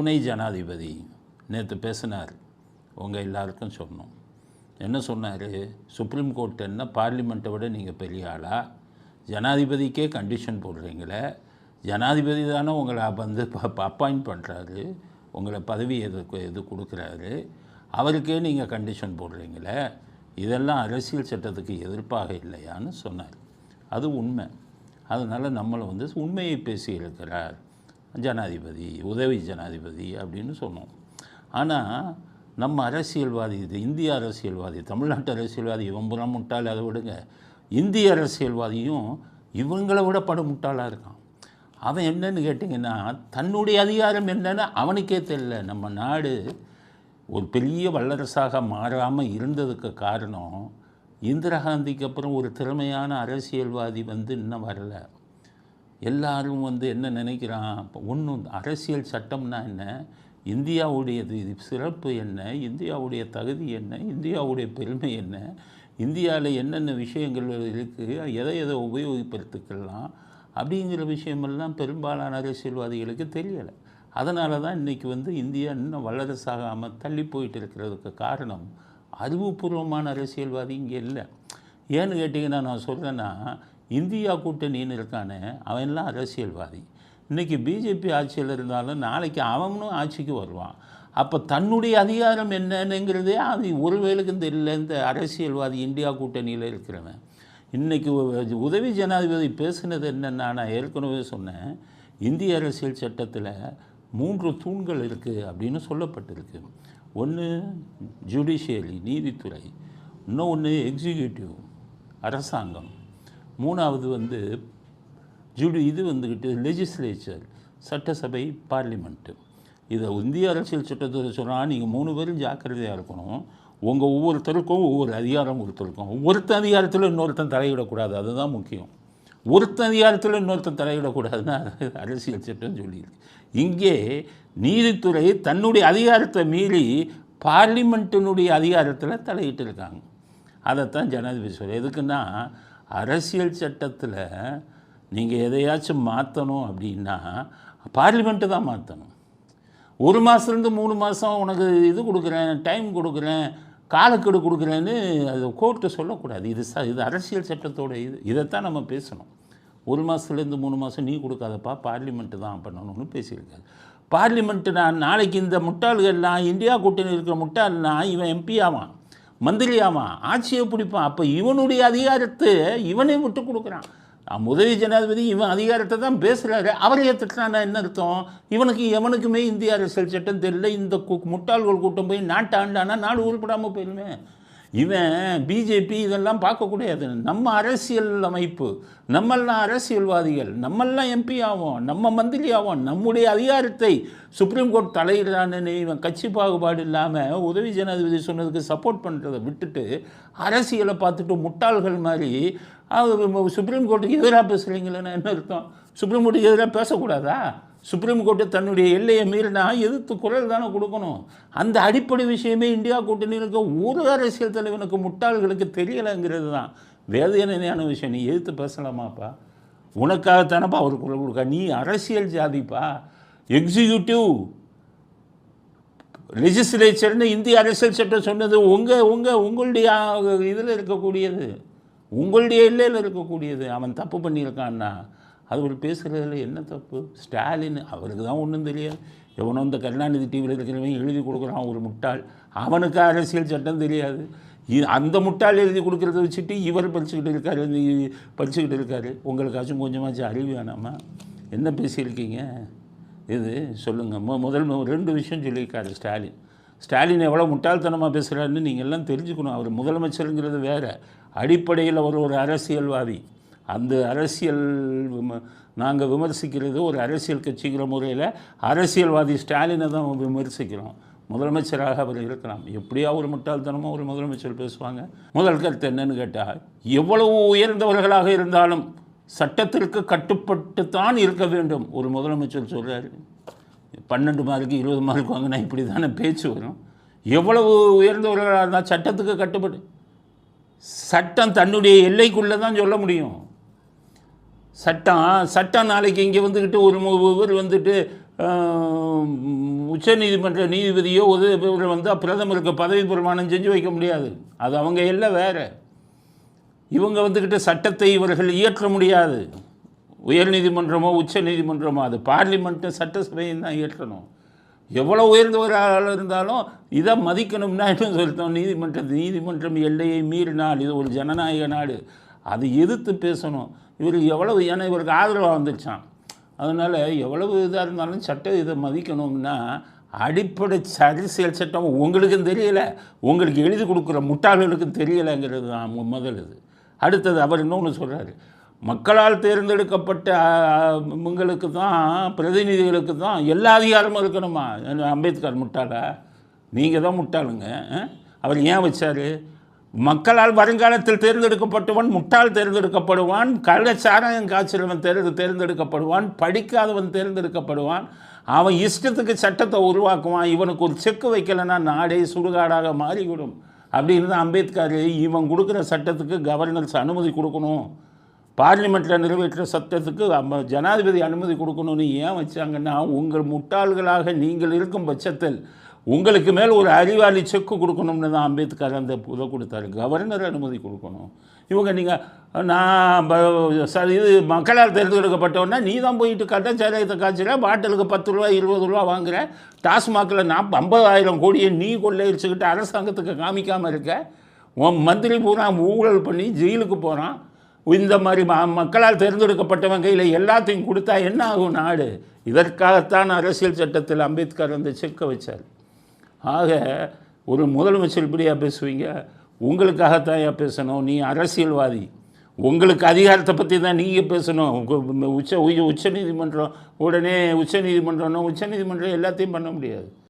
துணை ஜனாதிபதி. நேற்று பேசினார். உங்கள் எல்லாருக்கும் சொன்னோம். என்ன சொன்னார்? சுப்ரீம் கோர்ட் என்ன பார்லிமெண்ட்டை விட நீங்கள் பெரிய ஆளா? ஜனாதிபதிக்கே கண்டிஷன் போடுறீங்களே. ஜனாதிபதி தானே உங்களை வந்து அப்பாயிண்ட் பண்ணுறாரு உங்களை பதவி எது எது கொடுக்குறாரு? அவருக்கே நீங்கள் கண்டிஷன் போடுறீங்களே. இதெல்லாம் அரசியல் சட்டத்துக்கு எதிர்ப்பாக இல்லையான்னு சொன்னார். அது உண்மை. அதனால் நம்மளை வந்து உண்மையை பேசியிருக்கிறார். ஜனாதிபதி உதவி ஜனாதிபதி அப்படின்னு சொன்னோம். ஆனால் நம்ம அரசியல்வாதி இது இந்திய அரசியல்வாதி தமிழ்நாட்டு அரசியல்வாதி இவன் புறம் முட்டாள் அதை விடுங்க. இந்திய அரசியல்வாதியும் இவங்களை விட படம் முட்டாளாக இருக்கான். அவன் என்னன்னு கேட்டிங்கன்னா தன்னுடைய அதிகாரம் என்னன்னு அவனுக்கே தெரியல. நம்ம நாடு ஒரு பெரிய வல்லரசாக மாறாமல் இருந்ததுக்கு காரணம் இந்திரா காந்திக்கு அப்புறம் ஒரு திறமையான அரசியல்வாதி வந்து இன்னும் வரல. எல்லாரும் வந்து என்ன நினைக்கிறான்? ஒன்றும் அரசியல் சட்டம்னா என்ன? இந்தியாவுடையது இது சிறப்பு என்ன? இந்தியாவுடைய தகுதி என்ன? இந்தியாவுடைய பெருமை என்ன? இந்தியாவில் என்னென்ன விஷயங்கள் இருக்குது எதை எதை உபயோகப்படுத்திக்கலாம்? அப்படிங்கிற விஷயமெல்லாம் பெரும்பாலான அரசியல்வாதிகளுக்கு தெரியலை. அதனால தான் இன்றைக்கி வந்து இந்தியா இன்னும் வல்லரசாகாமல் தள்ளி போயிட்டு இருக்கிறதுக்கு காரணம் அறிவுபூர்வமான அரசியல்வாதி இங்கே இல்லை. ஏன்னு கேட்டிங்கன்னா நான் சொல்கிறேன்னா இந்தியா கூட்டணின்னு இருக்கானே அவன்லாம் அரசியல்வாதி. இன்றைக்கி பிஜேபி ஆட்சியில் இருந்தாலும் நாளைக்கு அவனும் ஆட்சிக்கு வருவான். அப்போ தன்னுடைய அதிகாரம் என்னன்னுங்கிறதே அது ஒருவேளுக்கும் தெரியல இந்த அரசியல்வாதி இந்தியா கூட்டணியில் இருக்கிறவன். இன்றைக்கி உதவி ஜனாதிபதி பேசுனது என்னென்னா நான் ஏற்கனவே சொன்னேன் இந்திய அரசியல் சட்டத்தில் மூன்று தூண்கள் இருக்குது அப்படின்னு சொல்லப்பட்டிருக்கு. ஒன்று ஜுடிஷியரி நீதித்துறை இன்னும் ஒன்று எக்ஸிக்யூட்டிவ் அரசாங்கம். மூணாவது வந்து ஜுடி இது வந்துக்கிட்டு லெஜிஸ்லேச்சர் சட்டசபை பார்லிமெண்ட்டு இதை இந்திய அரசியல் சட்டத்தில் சொன்னால் நீங்கள் மூணு பேரும் ஜாக்கிரதையாக இருக்கணும். உங்கள் ஒவ்வொருத்தருக்கும் ஒவ்வொரு அதிகாரம் ஒருத்தருக்கும் ஒருத்தன் அதிகாரத்தில் இன்னொருத்தன் தலையிடக்கூடாது அதுதான் முக்கியம். ஒருத்தன் அதிகாரத்தில் இன்னொருத்தன் தலையிடக்கூடாதுன்னா அரசியல் சட்டம் சொல்லியிருக்கு. இங்கே நீதித்துறை தன்னுடைய அதிகாரத்தை மீறி பார்லிமெண்ட்டினுடைய அதிகாரத்தில் தலையிட்டு இருக்காங்க அதைத்தான் ஜனாதிபதி சொல்ல எதுக்குன்னா அரசியல் சட்டத்தில் நீங்கள் எதையாச்சும் மாற்றணும் அப்படின்னா பார்லிமெண்ட்டு தான் மாற்றணும் ஒரு மாதத்துலேருந்து மூணு மாதம் உனக்கு இது கொடுக்குறேன் டைம் கொடுக்குறேன் காலக்கெடு கொடுக்குறேன்னு அது கோர்ட்டு சொல்லக்கூடாது. இது ச இது அரசியல் சட்டத்தோட இது. இதைத்தான் நம்ம பேசணும். ஒரு மாதத்துலேருந்து மூணு மாதம் நீ கொடுக்காதப்பா பார்லிமெண்ட்டு தான் பண்ணணும்னு பேசியிருக்காரு. பார்லிமெண்ட்டு நான் நாளைக்கு இந்த முட்டாள்கள்லாம் இந்தியா கூட்டணி இருக்கிற முட்டாள்னா இவன் எம்பி ஆவான். மந்திரியாமா ஆவான் ஆட்சியை பிடிப்பான். அப்போ இவனுடைய அதிகாரத்தை இவனே விட்டு கொடுக்குறான். உதவி ஜனாதிபதி இவன் அதிகாரத்தை தான் பேசுகிறாரு அவரையே திட்டுறானா என்ன அர்த்தம்? இவனுக்கு எவனுக்குமே இந்திய அரசியல் சட்டம் தெரியல. இந்த கு- முட்டாள்கள் கூட்டம் போய் நாட்டை ஆண்டானா நாடு உருப்படாமல் போயிடுமே இவன் பிஜேபி இதெல்லாம் பார்க்கக்கூடாது நம்ம அரசியல் அமைப்பு நம்மெல்லாம் அரசியல்வாதிகள் நம்மெல்லாம் எம்பி ஆகும் நம்ம மந்திரி ஆகும் நம்முடைய அதிகாரத்தை சுப்ரீம் கோர்ட் தலையிடுறான்னு இவன் கட்சி பாகுபாடு இல்லாமல் உதவி ஜனாதிபதி சொன்னதுக்கு சப்போர்ட் பண்ணுறதை விட்டுட்டு அரசியலை பார்த்துட்டு முட்டாள்கள் மாதிரி சுப்ரீம் கோர்ட்டுக்கு எதிராக பேசுகிறீங்களேன்னு என்ன அர்த்தம்? சுப்ரீம் கோர்ட்டுக்கு எதிராக பேசக்கூடாதா? சுப்ரீம் கோர்ட்டு தன்னுடைய எல்லையை மீறினா எதிர்த்து குரல் தானே கொடுக்கணும். அந்த அடிப்படை விஷயமே இந்தியா கூட்டணியில் இருக்க ஒரு அரசியல் தலைவனுக்கு முட்டாள்களுக்கு தெரியலைங்கிறது தான். வேதனையான விஷயம். நீ எதிர்த்து பேசலாமாப்பா? உனக்காகத்தானப்பா அவர் குரல் கொடுக்க? நீ அரசியல் ஜாதிப்பா? எக்ஸிக்யூட்டிவ் லெஜிஸ்லேச்சர்னு இந்திய அரசியல் சட்டம் சொன்னது உங்கள் உங்கள் உங்களுடைய இதில் இருக்கக்கூடியது. உங்களுடைய எல்லையில் இருக்கக்கூடியது. அவன் தப்பு பண்ணியிருக்கான்னா. அது ஒரு பேசுகிறதுல என்ன தப்பு? ஸ்டாலின் அவருக்கு தான் ஒன்றும் தெரியாது. எவனோ இந்த கருணாநிதி டிவியில் இருக்கிறவன் எழுதி கொடுக்குறான் ஒரு முட்டாள். அவனுக்கு அரசியல் சட்டம் தெரியாது. அந்த முட்டாள் எழுதி கொடுக்குறத வச்சுட்டு இவர் படிச்சுக்கிட்டு இருக்காரு இந்த படிச்சுக்கிட்டு இருக்காரு. உங்களுக்காச்சும் கொஞ்சமாச்சும் அறிவு வேணாமா? என்ன பேசியிருக்கீங்க? இது சொல்லுங்கள் மு முதல் ரெண்டு விஷயம் சொல்லியிருக்காரு ஸ்டாலின். ஸ்டாலின் எவ்வளோ முட்டாள்தனமாக பேசுகிறாருன்னு நீங்கள் எல்லாம் தெரிஞ்சுக்கணும். அவர் முதலமைச்சருங்கிறது வேறு. அடிப்படையில் அவர் ஒரு அரசியல்வாதி. அந்த அரசியல் விம நாங்கள் விமர்சிக்கிறது ஒரு அரசியல் கட்சிங்கிற முறையில் அரசியல்வாதி ஸ்டாலினை தான் விமர்சிக்கிறோம். முதலமைச்சராக அவர் இருக்கலாம். எப்படியா ஒரு முட்டாள்தனமாக ஒரு முதலமைச்சர் பேசுவாங்க? முதல் கருத்து என்னன்னு கேட்டால் எவ்வளவு உயர்ந்தவர்களாக இருந்தாலும் சட்டத்திற்கு கட்டுப்பட்டு தான் இருக்க வேண்டும் ஒரு முதலமைச்சர் சொல்கிறாரு பன்னெண்டு மார்க்கு இருபது மார்க் வாங்கினா இப்படி தானே பேச்சு வரும். எவ்வளவு உயர்ந்தவர்களாக இருந்தால் சட்டத்துக்கு கட்டுப்பட்டு? சட்டம் தன்னுடைய எல்லைக்குள்ளே தான் சொல்ல முடியும். சட்டம் சட்டம் நாளைக்கு இங்கே வந்துக்கிட்டு ஒரு மு- இவர் வந்துட்டு உச்ச நீதிமன்ற நீதிபதியோ உதவி வந்தால் பிரதமருக்கு பதவி பிரமாணம் செஞ்சு வைக்க முடியாது. அது அவங்க எல்லாம் வேறு. இவங்க வந்துக்கிட்ட சட்டத்தை இவர்கள் இயற்ற முடியாது. உயர் நீதிமன்றமோ உச்ச நீதிமன்றமோ அது பார்லிமெண்ட்டும் சட்டசபையும் தான் இயற்றணும். எவ்வளோ உயர்ந்தவராக இருந்தாலும் இதை மதிக்கணும்னா என்ன சொல்லிட்டோம் நீதிமன்றம் நீதிமன்றம் எல்லையை மீறினால் இது ஒரு ஜனநாயக நாடு. அது எதிர்த்து பேசணும். இவர் எவ்வளவு ஏன்னா இவருக்கு ஆதரவாக வந்துருச்சான் அதனால் எவ்வளவு இதாக இருந்தாலும் சட்டம் இதை மதிக்கணும்னா அடிப்படை அரசியல் சட்டம் உங்களுக்கும் தெரியலை. உங்களுக்கு எழுதி கொடுக்குற முட்டாள்களுக்கும் தெரியலைங்கிறது தான் முதல் இது. அடுத்தது அவர் இன்னொன்று சொல்கிறாரு மக்களால் தேர்ந்தெடுக்கப்பட்ட இவங்களுக்கு தான் பிரதிநிதிகளுக்கு தான் எல்லா அதிகாரமும் இருக்கணுமா? அம்பேத்கர் முட்டாளா? நீங்கள் தான் முட்டாளுங்க அவர் ஏன் வச்சார்? மக்களால் வருங்காலத்தில் தேர்ந்தெடுக்கப்பட்டவன் முட்டாள் தேர்ந்தெடுக்கப்படுவான் கள்ளச்சாராயம் காய்ச்சலவன் தேர்ந்து தேர்ந்தெடுக்கப்படுவான் படிக்காதவன் தேர்ந்தெடுக்கப்படுவான். அவன் இஷ்டத்துக்கு சட்டத்தை உருவாக்குவான் இவனுக்கு ஒரு செக்கு வைக்கலைன்னா நாடே சுடுகாடாக மாறிவிடும். அப்படின்னு தான் அம்பேத்கர் இவன் கொடுக்குற சட்டத்துக்கு கவர்னர்ஸ் அனுமதி கொடுக்கணும். பார்லிமெண்ட்டில் நிறைவேற்ற சட்டத்துக்கு அம்ம- ஜனாதிபதி அனுமதி கொடுக்கணும்னு ஏன் வச்சாங்கன்னா உங்கள் முட்டாள்களாக நீங்கள் இருக்கும் பட்சத்தில் உங்களுக்கு மேல் ஒரு அறிவாளி செக்கு கொடுக்கணும்னு தான் அம்பேத்கர் அந்த இதை கொடுத்தாரு. கவர்னர் அனுமதி கொடுக்கணும். இவங்க நீங்கள் நான் இது மக்களால் தேர்ந்தெடுக்கப்பட்டவொன்னா நீ தான் போயிட்டு கட்ட சாராயத்தை காய்ச்சிற பாட்டிலுக்கு பத்து ரூபா இருபது ரூபா வாங்குற டாஸ்மாகில் நான் ஐம்பதாயிரம் கோடியை நீ கொள்ளையடிச்சுக்கிட்டு அரசாங்கத்துக்கு காமிக்காமல் இருக்க. உன் மந்திரி பூரா ஊழல் பண்ணி ஜெயிலுக்கு போகிறான் இந்த மாதிரி ம மக்களால் தேர்ந்தெடுக்கப்பட்டவன் கையில் எல்லாத்தையும் கொடுத்தா என்ன ஆகும் நாடு? இதற்காகத்தான் அரசியல் சட்டத்தில் அம்பேத்கர் அந்த செக்கை வச்சார். ஆக ஒரு முதலமைச்சர் இப்படியா பேசுவீங்க? உங்களுக்காகத்தான் ஏன் பேசணும். நீ அரசியல்வாதி. உங்களுக்கு அதிகாரத்தை பற்றி தான் நீங்கள் பேசணும் உச்ச உச்ச நீதிமன்றம் உடனே உச்ச நீதிமன்றம்னா உச்ச நீதிமன்றம் எல்லாத்தையும் பண்ண முடியாது.